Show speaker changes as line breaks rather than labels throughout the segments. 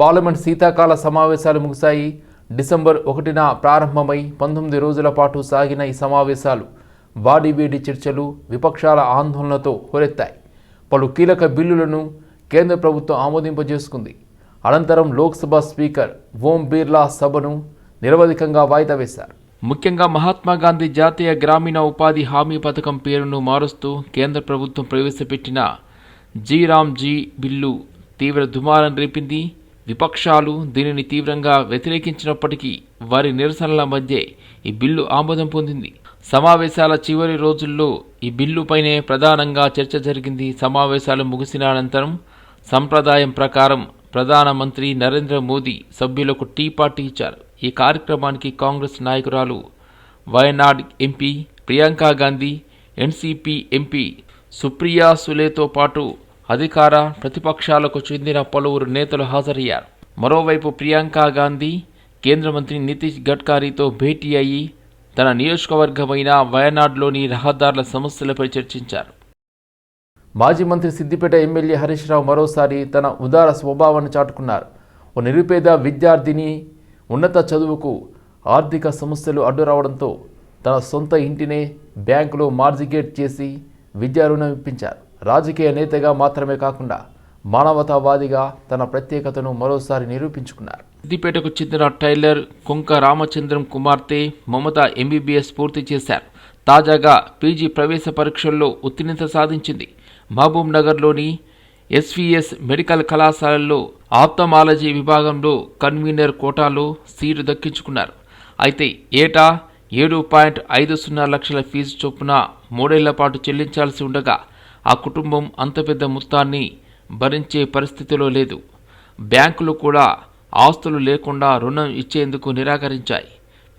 Parliament శీతాకాల సమావేశాలు ముగిశాయి. డిసెంబర్ ఒకటిన ప్రారంభమై పంతొమ్మిది రోజుల పాటు సాగిన ఈ సమావేశాలు వాడివేడి చర్చలు విపక్షాల ఆందోళనతో హోరెత్తాయి. పలు కీలక బిల్లులను కేంద్ర ప్రభుత్వం ఆమోదింపజేసుకుంది. అనంతరం లోక్సభ స్పీకర్ ఓం బిర్లా సభను నిరవధికంగా వాయిదా వేశారు. ముఖ్యంగా మహాత్మాగాంధీ జాతీయ గ్రామీణ ఉపాధి హామీ పథకం పేరును మారుస్తూ కేంద్ర ప్రభుత్వం ప్రవేశపెట్టిన జీ రామ్ జీ బిల్లు తీవ్ర దుమారం రేపింది. విపక్షాలు దీనిని తీవ్రంగా వ్యతిరేకించినప్పటికీ వారి నిరసనల మధ్య ఈ బిల్లు ఆమోదం పొందింది. సమావేశాల చివరి రోజుల్లో ఈ బిల్లుపైనే ప్రధానంగా చర్చ జరిగింది. సమావేశాలు ముగిసిన అనంతరం సంప్రదాయం ప్రకారం ప్రధానమంత్రి నరేంద్ర మోదీ సభ్యులకు టీ పార్టీ ఇచ్చారు. ఈ కార్యక్రమానికి కాంగ్రెస్ నాయకురాలు Wayanad MP Priyanka Gandhi NCP MP Supriya సులేతో పాటు అధికార ప్రతిపక్షాలకు చెందిన పలువురు నేతలు హాజరయ్యారు. మరోవైపు ప్రియాంక గాంధీ కేంద్ర మంత్రి నితీష్ గడ్కరీతో భేటీ అయ్యి తన నియోజకవర్గమైన వయనాడ్లోని రహదారుల సమస్యలపై చర్చించారు. మాజీ మంత్రి సిద్దిపేట ఎమ్మెల్యే హరీష్ రావు మరోసారి తన ఉదార స్వభావాన్ని చాటుకున్నారు. ఓ నిరుపేద విద్యార్థిని ఉన్నత చదువుకు ఆర్థిక సమస్యలు అడ్డురావడంతో తన సొంత ఇంటినే బ్యాంకులో మార్జిగేట్ చేసి విద్యా రుణం ఇప్పించారు. రాజకీయ నేతగా మాత్రమే కాకుండా మానవతావాదిగా తన ప్రత్యేకతను మరోసారి నిరూపించుకున్నారు. సిద్దిపేటకు చెందిన టైలర్ కొంక రామచంద్రం కుమార్తె మమత ఎంబీబీఎస్ పూర్తి చేశారు. తాజాగా పీజీ ప్రవేశ పరీక్షల్లో ఉత్తీర్ణత సాధించింది. మహబూబ్ నగర్లోని ఎస్వీఎస్ మెడికల్ కళాశాలల్లో ఆప్తమాలజీ విభాగంలో కన్వీనర్ కోటాలో సీటు దక్కించుకున్నారు. అయితే ఏటా ఏడు పాయింట్ ఐదు సున్నా లక్షల ఫీజు చొప్పున మూడేళ్ళ పాటు చెల్లించాల్సి ఉండగా ఆ కుటుంబం అంత పెద్ద మొత్తాన్ని భరించే పరిస్థితిలో లేదు. బ్యాంకులు కూడా ఆస్తులు లేకుండా రుణం ఇచ్చేందుకు నిరాకరించాయి.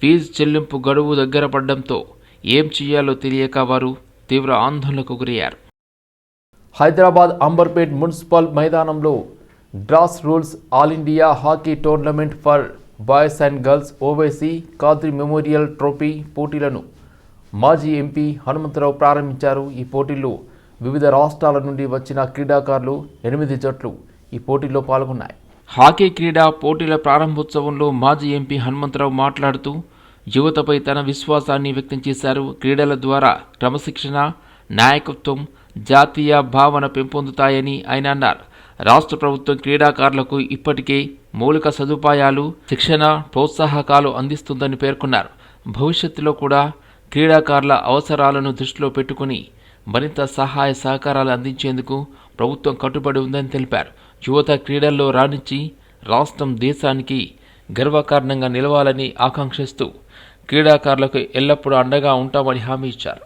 ఫీజు చెల్లింపు గడువు దగ్గర పడడంతో ఏం చేయాలో తెలియక వారు తీవ్ర ఆందోళనకు గురయ్యారు. హైదరాబాద్ అంబర్పేట్ మున్సిపల్ మైదానంలో grass rules all India hockey tournament for boys and girls Owaisi Qadri memorial trophy పోటీలను మాజీ ఎంపీ హనుమంతరావు ప్రారంభించారు. ఈ పోటీల్లో వివిధ రాష్ట్రాల నుండి వచ్చిన క్రీడాకారులు ఎనిమిది జట్లు ఈ పోటీల్లో పాల్గొన్నాయి. హాకీ క్రీడా పోటీల ప్రారంభోత్సవంలో మాజీ ఎంపీ హనుమంతరావు మాట్లాడుతూ యువతపై తన విశ్వాసాన్ని వ్యక్తం చేశారు. క్రీడల ద్వారా క్రమశిక్షణ నాయకత్వం జాతీయ భావన పెంపొందుతాయని ఆయన అన్నారు. రాష్ట్ర ప్రభుత్వం క్రీడాకారులకు ఇప్పటికే మౌలిక సదుపాయాలు శిక్షణ ప్రోత్సాహకాలు అందిస్తుందని పేర్కొన్నారు. భవిష్యత్తులో కూడా క్రీడాకారుల అవసరాలను దృష్టిలో పెట్టుకుని మరింత సహాయ సహకారాలు అందించేందుకు ప్రభుత్వం కట్టుబడి ఉందని తెలిపారు. యువత క్రీడల్లో రాణించి రాష్ట్రం దేశానికి గర్వకారణంగా నిలవాలని ఆకాంక్షిస్తూ క్రీడాకారులకు ఎల్లప్పుడూ అండగా ఉంటామని హామీ ఇచ్చారు.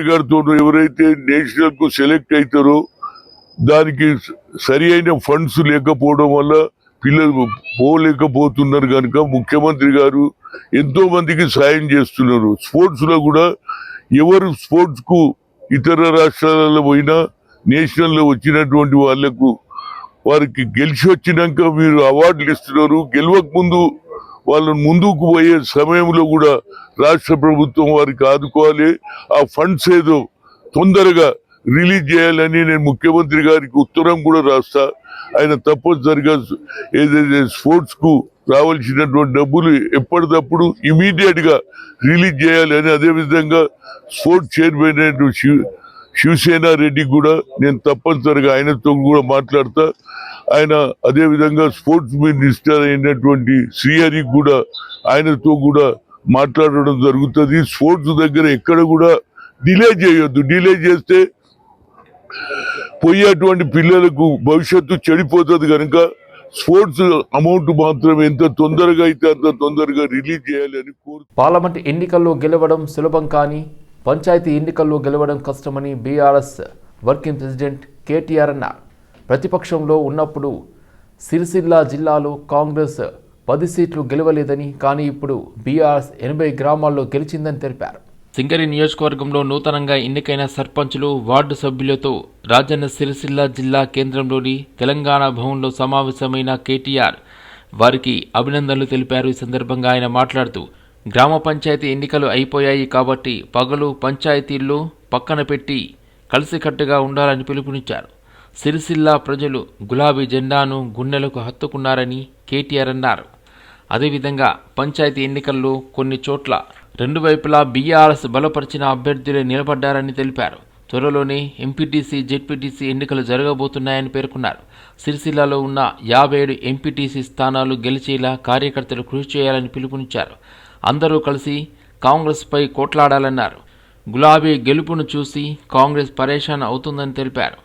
గారితో ఎవరైతే నేషనల్కు సెలెక్ట్ అవుతారో దానికి సరి అయిన ఫండ్స్ లేకపోవడం వల్ల పిల్లలు పోలేకపోతున్నారు కనుక ముఖ్యమంత్రి గారు ఎంతో మందికి సాయం చేస్తున్నారు. స్పోర్ట్స్లో కూడా ఎవరు స్పోర్ట్స్కు ఇతర రాష్ట్రాలలో పోయినా నేషనల్లో వచ్చినటువంటి వాళ్ళకు వారికి గెలిచి వచ్చినాక మీరు అవార్డులు ఇస్తున్నారు. గెలవక ముందు వాళ్ళని ముందుకు పోయే సమయంలో కూడా రాష్ట్ర ప్రభుత్వం వారికి ఆదుకోవాలి. ఆ ఫండ్స్ ఏదో తొందరగా రిలీజ్ చేయాలని నేను ముఖ్యమంత్రి గారికి ఉత్తరం కూడా రాస్తా. ఆయన తప్పనిసరిగా ఏదైతే స్పోర్ట్స్కు రావాల్సినటువంటి డబ్బులు ఎప్పటికప్పుడు ఇమీడియట్గా రిలీజ్ చేయాలని అదే విధంగా స్పోర్ట్స్ చైర్మన్ అయినటువంటి శివసేన రెడ్డి కూడా నేను తప్పనిసరిగా ఆయనతో కూడా మాట్లాడతా. ఆయన అదే విధంగా స్పోర్ట్స్ మినిస్టర్ అయినటువంటి శ్రీహరి కూడా ఆయనతో కూడా మాట్లాడడం జరుగుతుంది. స్పోర్ట్స్ దగ్గర ఎక్కడ కూడా డిలే చేయొద్దు. డిలే చేస్తే పోయేటువంటి పిల్లలకు భవిష్యత్తు చెడిపోతుంది కనుక స్పోర్ట్స్ అమౌంట్ మాత్రం ఎంత తొందరగా అయితే అంత తొందరగా రిలీజ్ చేయాలి అని కోరు
పార్లమెంట్ ఎన్నికల్లో గెలవడం సులభం కానీ పంచాయతీ ఎన్నికల్లో గెలవడం కష్టమని బీఆర్ఎస్ వర్కింగ్ ప్రెసిడెంట్ కేటీఆర్ అన్నారు. ప్రతిపక్షంలో ఉన్నప్పుడు సిరిసిల్ల జిల్లాలో కాంగ్రెస్ పది సీట్లు గెలవలేదని కానీ ఇప్పుడు బీఆర్ఎస్ ఎనభై గ్రామాల్లో గెలిచిందని తెలిపారు. సింగరి నియోజకవర్గంలో నూతనంగా ఎన్నికైన సర్పంచులు వార్డు సభ్యులతో రాజన్న సిరిసిల్ల జిల్లా కేంద్రంలోని తెలంగాణ భవన్లో సమావేశమైన కేటీఆర్ వారికి అభినందనలు తెలిపారు. ఈ సందర్భంగా ఆయన మాట్లాడుతూ గ్రామ పంచాయతీ ఎన్నికలు అయిపోయాయి కాబట్టి పగలు పంచాయతీల్లో పక్కన పెట్టి కలిసికట్టుగా ఉండాలని పిలుపునిచ్చారు. సిరిసిల్ల ప్రజలు గులాబీ జెండాను గుండెలకు హత్తుకున్నారని కేటీఆర్ అన్నారు. అదేవిధంగా పంచాయతీ ఎన్నికల్లో కొన్ని చోట్ల రెండు వైపులా బీఆర్ఎస్ బలపరిచిన అభ్యర్థులే నిలబడ్డారని తెలిపారు. త్వరలోనే ఎంపీటీసీ జెడ్పీటీసీ ఎన్నికలు జరగబోతున్నాయని పేర్కొన్నారు. సిరిసిల్లాలో ఉన్న యాభై ఏడు ఎంపీటీసీ స్థానాలు గెలిచేలా కార్యకర్తలు కృషి చేయాలని పిలుపునిచ్చారు. అందరూ కలిసి కాంగ్రెస్పై కోట్లాడాలన్నారు. గులాబీ గెలుపును చూసి కాంగ్రెస్ పరేషాన్ అవుతుందని తెలిపారు.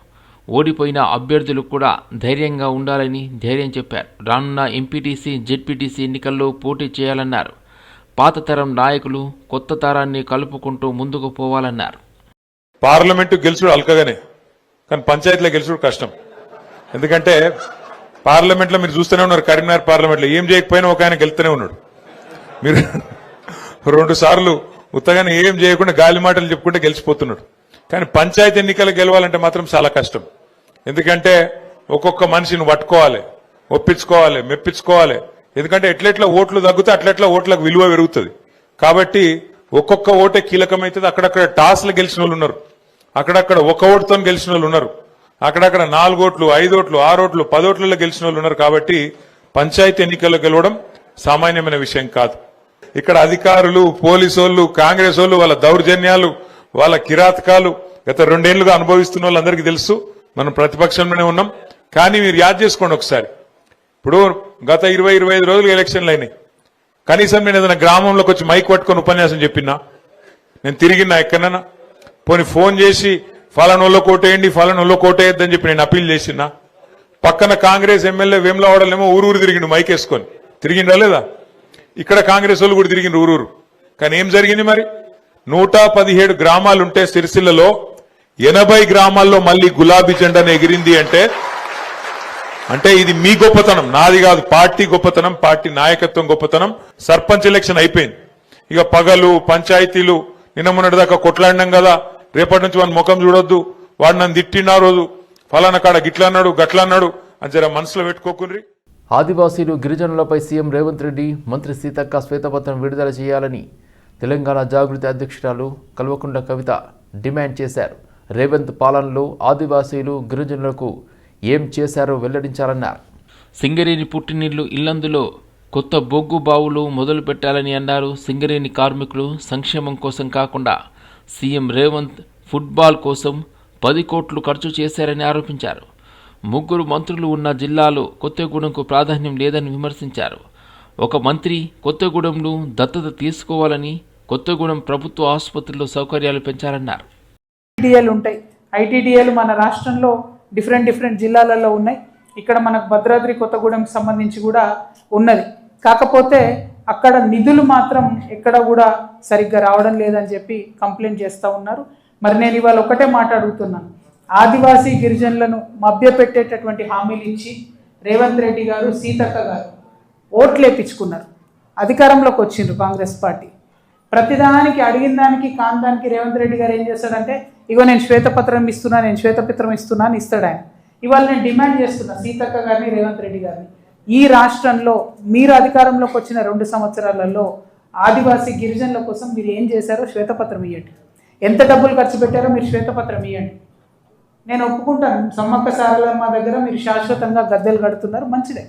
ఓడిపోయిన అభ్యర్థులు కూడా ధైర్యంగా ఉండాలని ధైర్యం చెప్పారు. రానున్న ఎంపీటీసీ జెడ్పీటీసీ ఎన్నికల్లో పోటీ చేయాలన్నారు. పాత తరం నాయకులు కొత్త తరాన్ని కలుపుకుంటూ ముందుకు పోవాలన్నారు.
పార్లమెంటు గెలుచుడు అల్కగానే కానీ పంచాయతీలో గెలుచుడు కష్టం. ఎందుకంటే పార్లమెంట్లో మీరు చూస్తూనే ఉన్నారు కరీంనగర్ పార్లమెంట్లో. ఏం చేయకపోయినా ఒక ఆయన గెలుతూనే ఉన్నాడు. మీరు రెండు సార్లు ఉత్తగానే ఏం చేయకుండా గాలి మాటలు చెప్పుకుంటే గెలిచిపోతున్నాడు. కానీ పంచాయతీ ఎన్నికలు గెలవాలంటే మాత్రం చాలా కష్టం. ఎందుకంటే ఒక్కొక్క మనిషిని పట్టుకోవాలి ఒప్పించుకోవాలి మెప్పించుకోవాలి. ఎందుకంటే ఎట్లెట్లా ఓట్లు తగ్గితే అట్లెట్లా ఓట్లకు విలువ పెరుగుతుంది. కాబట్టి ఒక్కొక్క ఓటే కీలకమవుతుంది. అక్కడక్కడ టాస్లు గెలిచిన వాళ్ళు ఉన్నారు. అక్కడక్కడ ఒక ఓటుతో గెలిచిన వాళ్ళు ఉన్నారు. అక్కడక్కడ నాలుగు ఓట్లు ఐదు ఓట్లు ఆరు ఓట్లు పదోట్లలో గెలిచిన వాళ్ళు ఉన్నారు. కాబట్టి పంచాయతీ ఎన్నికల్లో గెలవడం సామాన్యమైన విషయం కాదు. ఇక్కడ అధికారులు పోలీసు కాంగ్రెస్ వాళ్ళు వాళ్ళ దౌర్జన్యాలు వాళ్ళ కిరాతకాలు గత రెండేళ్ళుగా అనుభవిస్తున్న వాళ్ళందరికీ తెలుసు. మనం ప్రతిపక్షంలోనే ఉన్నాం. కానీ మీరు యాద్ చేసుకోండి ఒకసారి. ఇప్పుడు గత ఇరవై ఇరవై ఐదు రోజులు ఎలక్షన్లు అయినాయి. కనీసం నేను ఏదైనా గ్రామంలోకి వచ్చి మైక్ పట్టుకొని ఉపన్యాసం చెప్పినా? నేను తిరిగినా ఎక్కడన్నా? పోనీ ఫోన్ చేసి ఫలానోళ్ళో కోటేయండి ఫలానోళ్ళో కోటేయద్దని చెప్పి నేను అప్పీల్ చేసినా? పక్కన కాంగ్రెస్ ఎమ్మెల్యే వేములవాడలేమో ఊరూరు తిరిగిండు మైక్ వేసుకొని. తిరిగిండా లేదా? ఇక్కడ కాంగ్రెస్ వాళ్ళు కూడా తిరిగిన ఊరూరు. కానీ ఏం జరిగింది మరి? నూట పదిహేడు గ్రామాలుంటే సిరిసిల్లలో ఎనభై గ్రామాల్లో మళ్ళీ గులాబీ జెండాను ఎగిరింది అంటే అంటే ఇది మీ గొప్పతనం నాది కాదు పార్టీ గొప్పతనం పార్టీ నాయకత్వం గొప్పతనం సర్పంచ్ ఎలక్షన్ అయిపోయింది. ఇక పగలు పంచాయతీలు నిన్న మొన్నటి దాకా కొట్లాడినాం కదా రేపటి నుంచి వాడిని ముఖం చూడొద్దు వాడు నన్ను తిట్టిన రోజు. ఫలానా కాడ గిట్లా అన్నాడు గట్లా అన్నాడు అని జర మనసులో పెట్టుకోకుండ్రీ
ఆదివాసీలు గిరిజనులపై సీఎం రేవంత్ రెడ్డి మంత్రి సీతక్క శ్వేతపత్రం విడుదల చేయాలని తెలంగాణ జాగృతి అధ్యక్షురాలు కల్వకుండ కవిత డిమాండ్ చేశారు. రేవంత్ పాలనలో ఆదివాసీలు గిరిజనులకు ఏం చేశారో వెల్లడించాలన్నారు. సింగరేణి పుట్టినిల్లు ఇల్లందులో కొత్త బొగ్గు బావులు మొదలు పెట్టాలని అన్నారు సింగరేణి కార్మికులు సంక్షేమం కోసం కాకుండా. సీఎం రేవంత్ ఫుట్బాల్ కోసం పది కోట్లు ఖర్చు చేశారని ఆరోపించారు. ముగ్గురు మంత్రులు ఉన్న జిల్లాలో కొత్తగూడెంకు ప్రాధాన్యం లేదని విమర్శించారు. ఒక మంత్రి కొత్తగూడెంను దత్తత తీసుకోవాలని కొత్తగూడెం ప్రభుత్వ ఆసుపత్రిలో సౌకర్యాలు పెంచాలన్నారు
ఐటీడీఎల్ ఉంటాయి. ఐటీడీఎల్ మన రాష్ట్రంలో డిఫరెంట్ డిఫరెంట్ జిల్లాలలో ఉన్నాయి. ఇక్కడ మనకు భద్రాద్రి కొత్తగూడెంకి సంబంధించి కూడా ఉన్నది. కాకపోతే అక్కడ నిధులు మాత్రం ఎక్కడ కూడా సరిగ్గా రావడం లేదని చెప్పి కంప్లైంట్ చేస్తూ ఉన్నారు. మరి నేను ఇవాళ ఒకటే మాట్లాడుతున్నాను ఆదివాసీ గిరిజనులను మభ్యపెట్టేటటువంటి హామీలు ఇచ్చి రేవంత్ రెడ్డి గారు సీతక్క గారు ఓట్లేపించుకున్నారు. అధికారంలోకి వచ్చిండ్రు కాంగ్రెస్ పార్టీ. ప్రతిదానికి అడిగిన దానికి కాందానికి రేవంత్ రెడ్డి గారు ఏం చేస్తాడంటే ఇగో నేను శ్వేతపత్రం ఇస్తున్నా నేను శ్వేతపత్రం ఇస్తున్నా అని ఇస్తాడు ఆయన. ఇవాళ నేను డిమాండ్ చేస్తున్నా సీతక్క గారిని రేవంత్ రెడ్డి గారిని. ఈ రాష్ట్రంలో మీరు అధికారంలోకి వచ్చిన రెండు సంవత్సరాలలో ఆదివాసీ గిరిజనుల కోసం మీరు ఏం చేశారో శ్వేతపత్రం ఇవ్వండి ఎంత డబ్బులు ఖర్చు పెట్టారో మీరు శ్వేతపత్రం ఇవ్వండి నేను ఒప్పుకుంటాను. సమ్మక్క సారలమ్మ దగ్గర మీరు శాశ్వతంగా గద్దెలు కడుతున్నారు మంచిదే.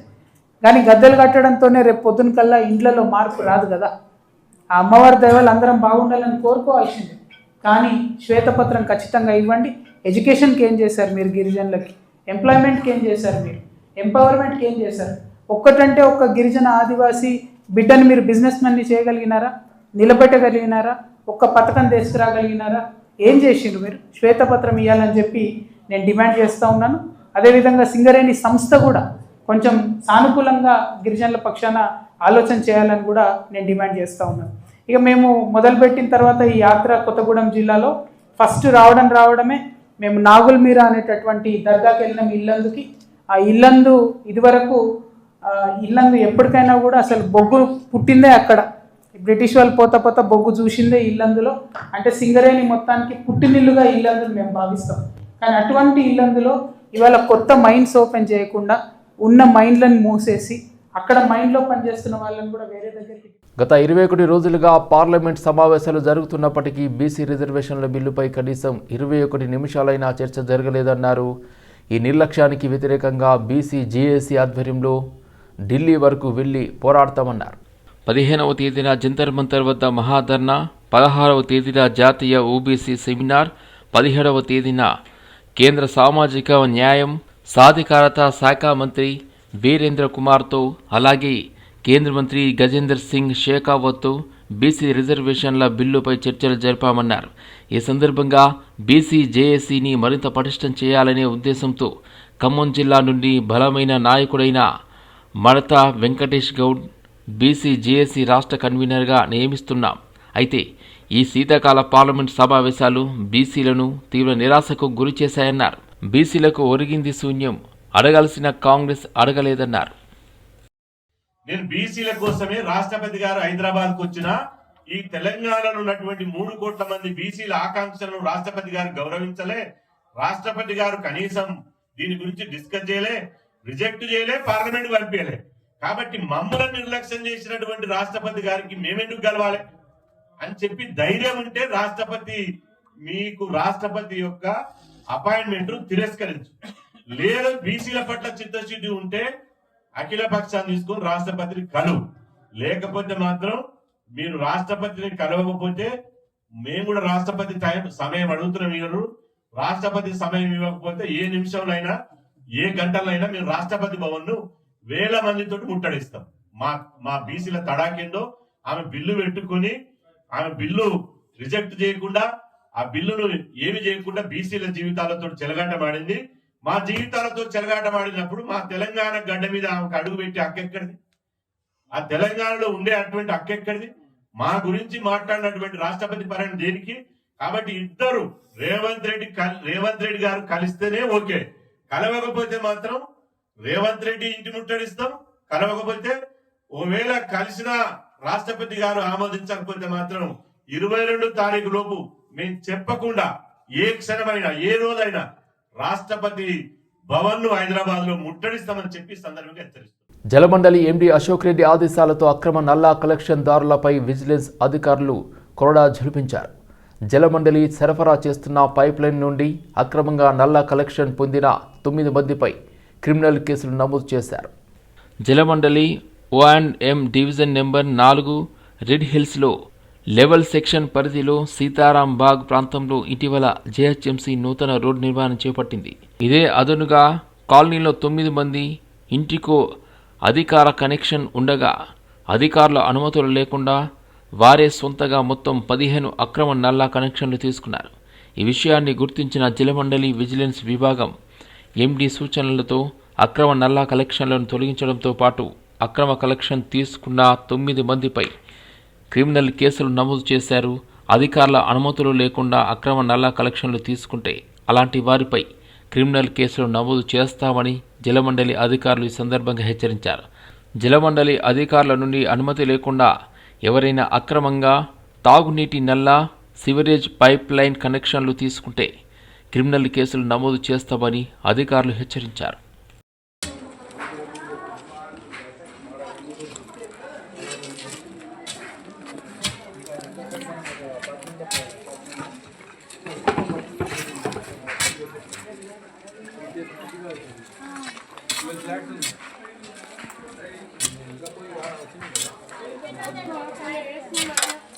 కానీ గద్దెలు కట్టడంతోనే రేపు పొద్దున కల్లా ఇండ్లలో మార్పు రాదు కదా. ఆ అమ్మవారి దైవాలు అందరం బాగుండాలని కోరుకోవాల్సిందే. కానీ శ్వేతపత్రం ఖచ్చితంగా ఇవ్వండి. ఎడ్యుకేషన్కి ఏం చేశారు మీరు గిరిజనులకి? ఎంప్లాయ్మెంట్కి ఏం చేశారు మీరు? ఎంపవర్మెంట్కి ఏం చేశారు? ఒక్కటంటే ఒక్క గిరిజన ఆదివాసీ బిడ్డను మీరు బిజినెస్ మన్ని చేయగలిగినారా? నిలబెట్టగలిగినారా? ఒక్క పథకం తీసుకురాగలిగినారా? ఏం చేసిండ్రు మీరు? శ్వేతపత్రం ఇవ్వాలని చెప్పి నేను డిమాండ్ చేస్తూ ఉన్నాను. అదేవిధంగా సింగరేణి సంస్థ కూడా కొంచెం సానుకూలంగా గిరిజనుల పక్షాన ఆలోచన చేయాలని కూడా నేను డిమాండ్ చేస్తూ ఉన్నాను. ఇక మేము మొదలుపెట్టిన తర్వాత ఈ యాత్ర కొత్తగూడెం జిల్లాలో ఫస్ట్ రావడం రావడమే. మేము నాగుల్ మీరా అనేటటువంటి దర్గాకి వెళ్ళినాం ఇల్లందుకి. ఆ ఇల్లందు ఇదివరకు ఇల్లందు ఎప్పటికైనా కూడా అసలు బొగ్గు పుట్టిందే అక్కడ. బ్రిటిష్ వాళ్ళు పోతా పోతా బొగ్గు చూసిందే ఇల్లందులో. అంటే సింగరేణి మొత్తానికి పుట్టినిల్లుగా ఇల్లందులు మేము భావిస్తాం. కానీ అటువంటి ఇల్లందులో ఇవాళ కొత్త మైండ్స్ ఓపెన్ చేయకుండా ఉన్న మైండ్లను మూసేసి అక్కడ మైండ్లో పనిచేస్తున్న వాళ్ళని కూడా వేరే దగ్గరికి
గత ఇరవై ఒకటి రోజులుగా పార్లమెంట్ సమావేశాలు జరుగుతున్నప్పటికీ బీసీ రిజర్వేషన్ల బిల్లుపై కనీసం ఇరవై ఒకటి నిమిషాలైనా చర్చ జరగలేదన్నారు. ఈ నిర్లక్ష్యానికి వ్యతిరేకంగా బీసీ జేఏసీ ఆధ్వర్యంలో ఢిల్లీ వరకు వెళ్ళి పోరాడతామన్నారు. పదిహేనవ తేదీన జంతర్ మంతర్ వద్ద మహాధర్నా పదహారవ తేదీన జాతీయ ఓబీసీ సెమినార్ పదిహేడవ తేదీన కేంద్ర సామాజిక న్యాయం సాధికారత శాఖ మంత్రి వీరేంద్ర కుమార్తో అలాగే కేంద్ర మంత్రి గజేందర్ సింగ్ షేకావత్తో బీసీ రిజర్వేషన్ల బిల్లుపై చర్చలు జరిపామన్నారు. ఈ సందర్భంగా బీసీ జేఏసీని మరింత పటిష్టం చేయాలనే ఉద్దేశంతో ఖమ్మం జిల్లా నుండి బలమైన నాయకుడైన మడత వెంకటేష్ గౌడ్ బీసీ జేఏసీ రాష్ట్ర కన్వీనర్గా నియమిస్తున్నాం. అయితే ఈ శీతాకాల పార్లమెంట్ సమావేశాలు బీసీలను తీవ్ర నిరాశకు గురి చేశాయన్నారు. బీసీలకు ఒరిగింది శూన్యం. అడగాల్సిన కాంగ్రెస్ అడగలేదన్నారు.
నేను బీసీల కోసమే రాష్ట్రపతి గారు హైదరాబాద్కు వచ్చిన ఈ తెలంగాణలో ఉన్నటువంటి మూడు కోట్ల మంది బీసీల ఆకాంక్షలను రాష్ట్రపతి గారు గౌరవించలే. రాష్ట్రపతి గారు కనీసం దీని గురించి డిస్కస్ చేయలే రిజెక్ట్ చేయలే పార్లమెంట్ పంపించలే కాబట్టి మమ్మల్ని నిర్లక్ష్యం చేసినటువంటి రాష్ట్రపతి గారికి మేమెందుకు గెలవాలి? అని చెప్పి ధైర్యం ఉంటే రాష్ట్రపతి మీకు రాష్ట్రపతి యొక్క అపాయింట్మెంట్ తిరస్కరించు. లేదు బీసీల పట్ల చిత్తశుద్ధి ఉంటే అఖిల పక్షాన్ని తీసుకొని రాష్ట్రపతిని కలువు లేకపోతే మాత్రం మీరు రాష్ట్రపతిని కలవకపోతే మేము కూడా రాష్ట్రపతి టైం సమయం అడుగుతున్నాం మీరు రాష్ట్రపతి సమయం ఇవ్వకపోతే ఏ నిమిషంలో ఏ గంటలైనా మేము రాష్ట్రపతి భవన్ను వేల మందితో ముట్టడిస్తాం. మా మా బీసీల తడాకేందో ఆమె బిల్లు పెట్టుకొని ఆమె బిల్లు రిజెక్ట్ చేయకుండా ఆ బిల్లును ఏమి చేయకుండా బీసీల జీవితాలతో చెలగాటమాడింది. మా జీవితాలతో చెలగాటమాడినప్పుడు మా తెలంగాణ గడ్డ మీద ఆమెకు అడుగు పెట్టి అక్కెక్కడిది? ఆ తెలంగాణలో ఉండే అటువంటి అక్కెక్కడిది? మా గురించి మాట్లాడినటువంటి రాష్ట్రపతి పర్యటన దేనికి? కాబట్టి ఇద్దరు రేవంత్ రెడ్డి రేవంత్ రెడ్డి గారు కలిస్తేనే ఓకే. కలవకపోతే మాత్రం రేవంత్ రెడ్డి ఇంటి ముట్టడిస్తాం కలవకపోతే ఒకవేళ కలిసిన రాష్ట్రపతి గారు ఆమోదించకపోతే మాత్రం ఇరవై రెండు తారీఖు లోపు మేము చెప్పకుండా ఏ క్షణమైనా ఏ రోజైనా రాష్ట్రపతి భవన్ను హైదరాబాద్లో ముట్టడిస్తామని చెప్పి సందర్భంగా హెచ్చరిస్తున్నాం
జలమండలి ఎండి అశోక్ రెడ్డి ఆదేశాలతో అక్రమ నల్లా కలెక్షన్ దారులపై విజిలెన్స్ అధికారులు కొరడా జలిపించారు జలమండలి సరఫరా చేస్తున్న పైప్లైన్ నుండి అక్రమంగా నల్లా కలెక్షన్ పొందిన తొమ్మిది మందిపై క్రిమినల్ కేసులు నమోదు చేశారు. Jalamandali O and M division number నాలుగు రెడ్ హిల్స్లో లెవెల్ సెక్షన్ పరిధిలో సీతారాం బాగ్ ప్రాంతంలో ఇటీవల జేహెచ్ఎంసీ నూతన రోడ్డు నిర్మాణం చేపట్టింది. ఇదే అదనుగా కాలనీలో తొమ్మిది మంది ఇంటికో అధికార కనెక్షన్ ఉండగా అధికారుల అనుమతులు లేకుండా వారే సొంతగా మొత్తం పదిహేను అక్రమ నల్లా కనెక్షన్లు తీసుకున్నారు. ఈ విషయాన్ని గుర్తించిన జలమండలి విజిలెన్స్ విభాగం ఎండీ సూచనలతో అక్రమ నల్లా కలెక్షన్లను తొలగించడంతో పాటు అక్రమ కలెక్షన్ తీసుకున్న తొమ్మిది మందిపై క్రిమినల్ కేసులు నమోదు చేశారు. అధికారుల అనుమతులు లేకుండా అక్రమ నల్లా కలెక్షన్లు తీసుకుంటే అలాంటి వారిపై క్రిమినల్ కేసులు నమోదు చేస్తామని జలమండలి అధికారులు ఈ సందర్భంగా హెచ్చరించారు. జలమండలి అధికారుల నుండి అనుమతి లేకుండా ఎవరైనా అక్రమంగా తాగునీటి నల్లా సివరేజ్ పైప్ లైన్ కనెక్షన్లు తీసుకుంటే క్రిమినల్ కేసులు నమోదు చేస్తామని అధికారులు హెచ్చరించారు.